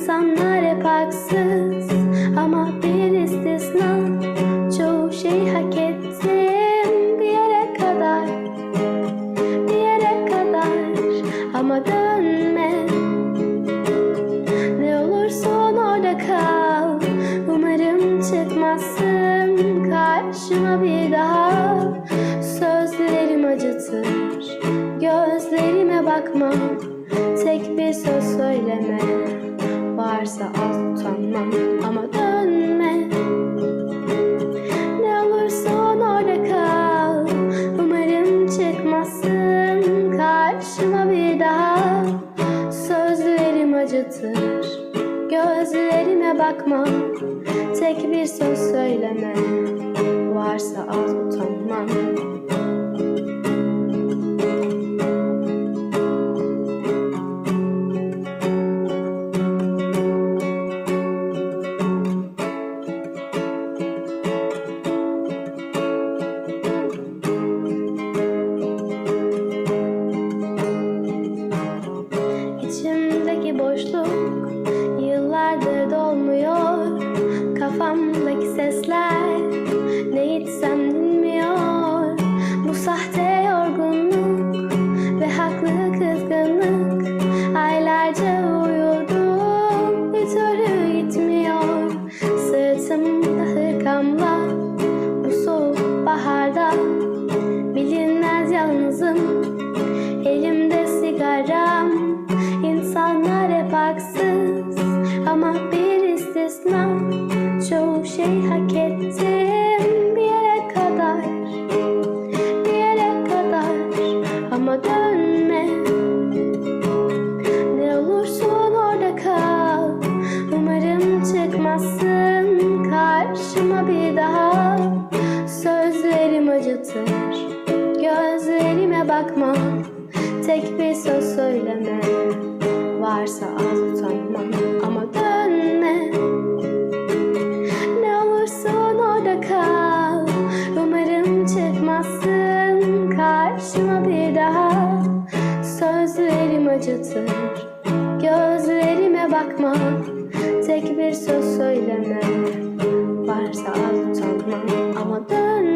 İnsanlar hep haksız Ama bir istisna. Çoğu şey hak ettim Bir yere kadar Bir yere kadar Ama dönme. Ne olursan orada kal. Umarım çıkmazsın Karşıma bir daha. Sözlerim acıtır Gözlerime bakma. Tek bir söz söyleme Varsa az utanmam Ama dönme. Ne olursan orada kal. Umarım çıkmazsın Karşıma bir daha. Sözlerim acıtır Gözlerime bakma. Tek bir söz söyleme Varsa az utanmam Kafamdaki sesler ne içsem dinmiyor. Bu sahte yorgunluk ve haklı kızgınlık Aylarca uyudum bir türlü gitmiyor. Sırtımda hırkamla bu soğuk baharda. Bilinmez yalnızım Elimde sigaram. İnsanlar hep haksız Ama bir istisna Çoğu şey hak ettim Bir yere kadar. Bir yere kadar. Ama dönme. Ne olursun orada kal. Umarım çıkmazsın Karşıma bir daha. Sözlerim acıtır. Gözlerime bakma. Tek bir söz söyleme. Varsa az utanma. Ama dönme Karşıma bir daha. Sözlerim acıtır Gözlerime bakma. Tek bir söz söyleme Varsa az utanma Ama dönme